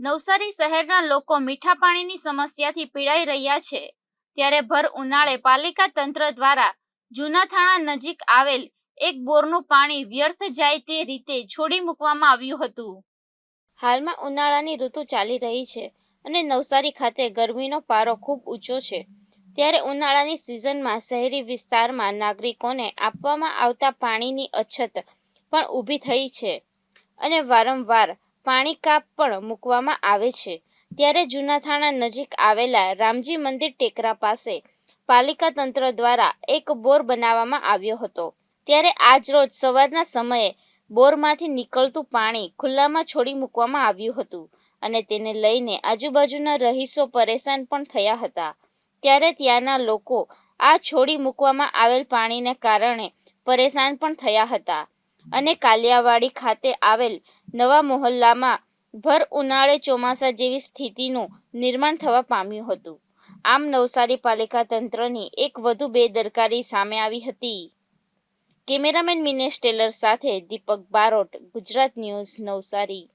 નવસારી શહેરના લોકો મીઠા પાણીની સમસ્યાથી પીડાઈ રહ્યા છે. ત્યારે ભર ઉનાળે પાલિકા તંત્ર દ્વારા જૂના થાણા નજીક આવેલ એક બોરનું પાણી વ્યર્થ જાય તે રીતે છોડી મૂકવામાં આવ્યું હતું. હાલમાં ઉનાળાની ઋતુ ચાલી રહી છે અને નવસારી ખાતે ગરમીનો પારો ખૂબ ઊંચો છે. ત્યારે ઉનાળાની સિઝનમાં શહેરી વિસ્તારમાં નાગરિકોને આપવામાં આવતા પાણીની અછત પણ ઊભી થઈ છે અને વારંવાર પાણી કાપ પણ મૂકવામાં આવે છે. ત્યારે જૂના થાણા નજીક આવેલા રામજી મંદિર ટેકરા પાસે પાલિકા તંત્ર દ્વારા એક બોર બનાવવામાં આવ્યો હતો. ત્યારે આજ રોજ સવારના સમયે બોરમાંથી નીકળતું પાણી ખુલ્લામાં છોડી મૂકવામાં આવ્યું હતું અને તેને લઈને આજુબાજુના રહીશો પરેશાન પણ થયા હતા. ત્યારે ત્યાંના લોકો આ છોડી મૂકવામાં આવેલ પાણીને કારણે પરેશાન પણ થયા હતા. અને કાલિયાવાડી ખાતે આવેલ નવા મોહલ્લામાં ભર ઉનાળે ચોમાસા જેવી સ્થિતિનું નિર્માણ થવા પામ્યું હતું. આમ નવસારી પાલિકા તંત્રની એક વધુ બેદરકારી સામે આવી હતી. કેમેરામેન મિનેશ ટેલર સાથે દીપક બારોટ, ગુજરાત ન્યૂઝ, નવસારી.